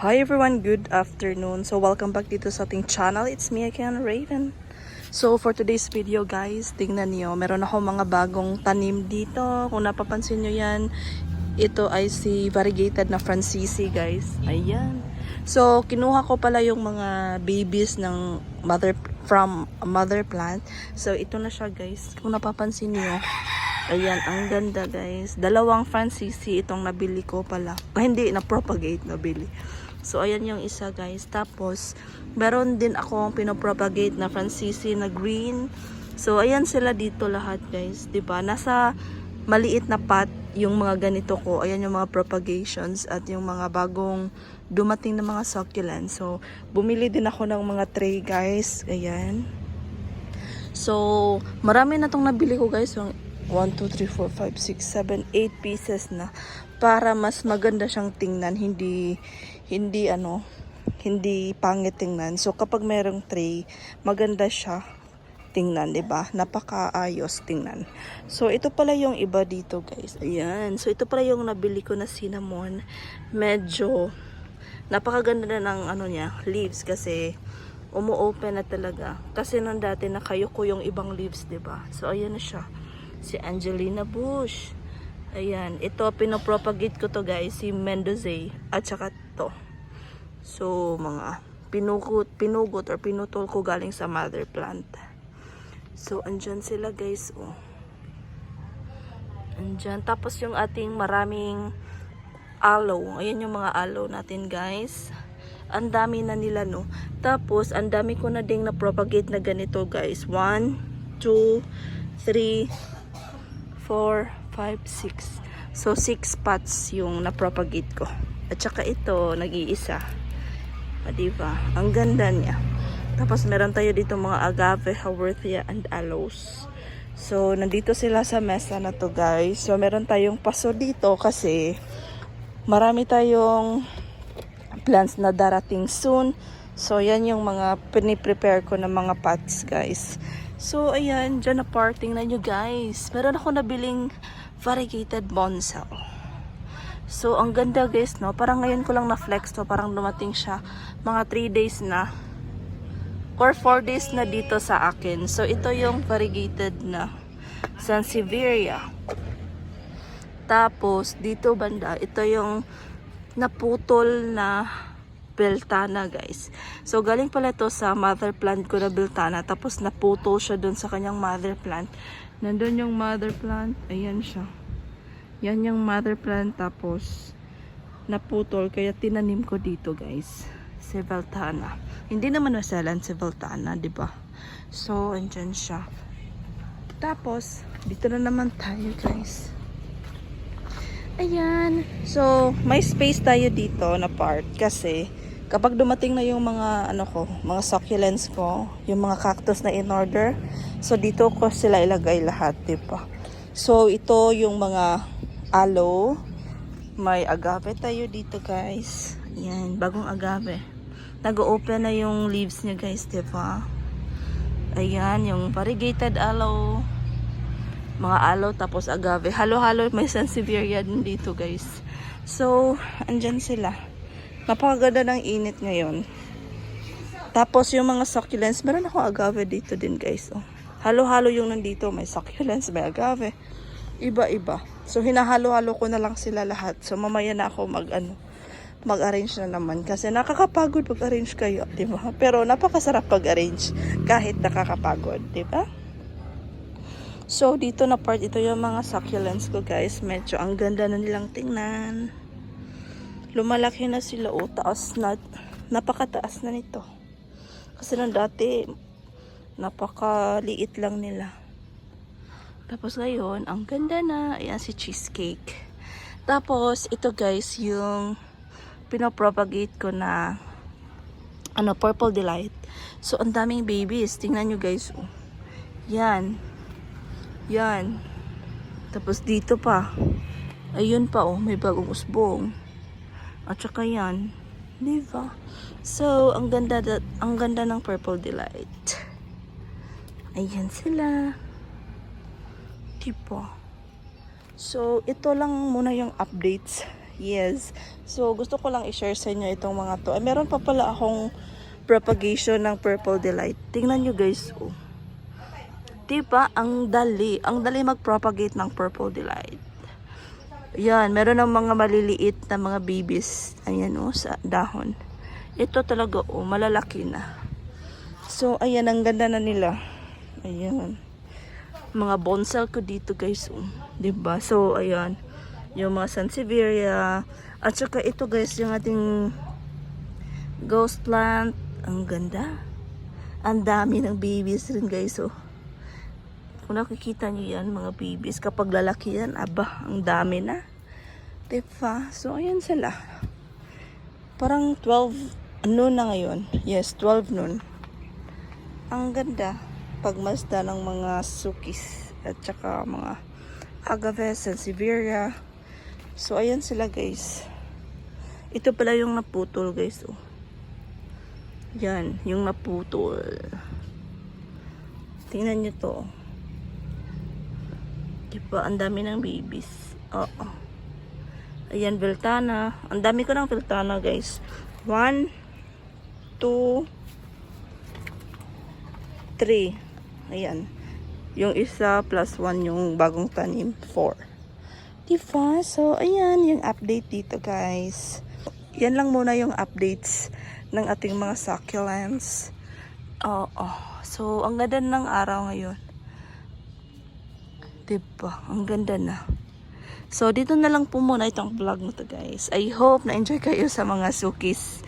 Hi everyone, good afternoon. So welcome back dito sa ating channel. It's me again, Raven. So for today's video guys, tingnan niyo, meron ako mga bagong tanim dito. Kung napapansin niyo yan, ito ay si variegated na Francisi guys. Ayan. So kinuha ko pala yung mga babies ng mother from mother plant. So ito na siya guys. Kung napapansin niyo, Ayan, ang ganda guys. Dalawang Francisi itong nabili ko pala. Ah, hindi, na-propagate nabili. So, ayan yung isa guys. Tapos, meron din akong pinopropagate na Francisi na green. So, ayan sila dito lahat guys. ba Nasa maliit na pot yung mga ganito ko. Ayan yung mga propagations at yung mga bagong dumating na mga succulents. So, bumili din ako ng mga tray guys. Ayan. So, marami na tong nabili ko guys. Yung 1, 2, 3, 4, 5, 6, 7, 8 pieces na para mas maganda siyang tingnan. Hindi, hindi ano, hindi pangit tingnan. So, kapag merong tray, maganda siya tingnan, 'di ba? Napakaayos tingnan. So ito pala yung iba dito, guys. Ayan. So ito pala yung nabili ko na cinnamon. Medyo napakaganda na ng ano niya, leaves kasi umu-open na talaga. Kasi nung dati nakayuko yung ibang leaves, 'di ba? So ayan na siya. Si Angelina Bush. Ayan, ito pinopropagate ko to guys, si Mendoza at saka to. So mga pinugot, pinugot or pinutol ko galing sa mother plant. So, andyan sila guys, oh. Andyan. Tapos yung ating maraming aloe. Ayan yung mga aloe natin guys. Ang dami na nila, no. Tapos, ang dami ko na ding na-propagate na ganito guys. 1, 2, 3, 4, 5, 6. So, 6 pots yung na-propagate ko. At saka ito, nag-iisa. Ah, diba? Ang ganda niya. Tapos meron tayo dito mga agave, haworthia, and aloes. So, nandito sila sa mesa na to guys. So, meron tayong paso dito kasi marami tayong plants na darating soon. So, yan yung mga piniprepare ko ng mga pots guys. So, ayan, dyan na parting na nyo guys. Meron ako nabiling variegated bonsai. So, ang ganda guys, no? Parang ngayon ko lang na-flex to. Parang dumating siya mga 3 days na or 4 days na dito sa akin. So, ito yung variegated na Sansevieria. Tapos, dito banda, ito yung naputol na Beltana, guys. So, galing pala to sa mother plant ko na Beltana. Tapos, naputol siya dun sa kanyang mother plant. Nandun yung mother plant. Ayan siya. Yan yung mother plant. Tapos, naputol. Kaya, tinanim ko dito, guys si Beltana. Hindi naman masalan si Beltana, di ba? So, andyan siya. Tapos, dito na naman tayo, guys. Ayan. So, may space tayo dito na part kasi kapag dumating na yung mga ano ko, mga succulents ko, yung mga cactus na in order, so dito ko sila ilagay lahat, di ba? So, ito yung mga aloe. May agave tayo dito, guys. Yan, bagong agave. Nag-open na yung leaves niya guys, di ba? Ayan, yung variegated aloe. Mga aloe, tapos agave. Halo-halo, may sansevieria din dito guys. So, andyan sila. Napakaganda ng init ngayon. Tapos yung mga succulents, meron ako agave dito din guys. Oh. Halo-halo yung nandito. May succulents, may agave. Iba-iba. So, hinahalo-halo ko na lang sila lahat. So, mamaya na ako mag, ano, mag-arrange na naman kasi nakakapagod pag-arrange kayo, 'di ba? Pero napakasarap pag-arrange kahit nakakapagod, 'di ba? So dito na part ito yung mga succulents ko, guys. Medyo ang ganda na nilang tingnan. Lumalaki na sila, oh, taas na napakataas na nito. Kasi nung dati napakaliit lang nila. Tapos ngayon, ang ganda na. Ayan si cheesecake. Tapos ito guys, yung pinopropagate ko na ano, purple delight. So, ang daming babies. Tingnan nyo guys. Oh. Yan. Yan. Tapos dito pa. Ayun pa oh, may bagong usbong. At saka yan. Diba? So, ang ganda, da- ang ganda ng purple delight. Ayan sila. Diba? So, ito lang muna yung updates Yes. So, gusto ko lang i-share sa inyo itong mga to. Eh, meron pa pala akong propagation ng Purple Delight. Tingnan nyo guys. Oh. Diba? Ang dali. Ang dali mag-propagate ng Purple Delight. Yan. Meron ng mga maliliit na mga babies. Ayan oh, sa dahon. Ito talaga oh, malalaki na. So, ayan. Ang ganda na nila. Ayan. Mga bonsai ko dito guys. Oh. Diba? So, ayan yung mga Sansevieria. At saka ito guys, yung ating ghost plant. Ang ganda. Ang dami ng babies rin guys. Oh. Kung nakikita nyo yan, mga babies, kapag lalaki yan, aba, ang dami na. Diba? So, ayan sila. Parang 12 noon na ngayon. Yes, 12 noon. Ang ganda. Pagmasda ng mga sukis at saka mga agave, sansevieria. So, ayan sila guys. Ito pala yung naputol guys. Oh. Yan, yung naputol. Tingnan nyo to. Diba, ang dami ng babies. Oo. Ayan, Veltana. Ang dami ko ng Veltana guys. One, two, three. Ayan. Yung isa plus one yung bagong tanim. Four. Diba? So, ayan yung update dito guys. Yan lang muna yung updates ng ating mga succulents. Oo. So, ang ganda ng araw ngayon. Diba? Ang ganda na. So, dito na lang po muna itong vlog mo to guys. I hope na-enjoy kayo sa mga sukis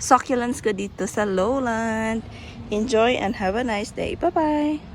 succulents ko dito sa lowland. Enjoy and have a nice day. Bye-bye!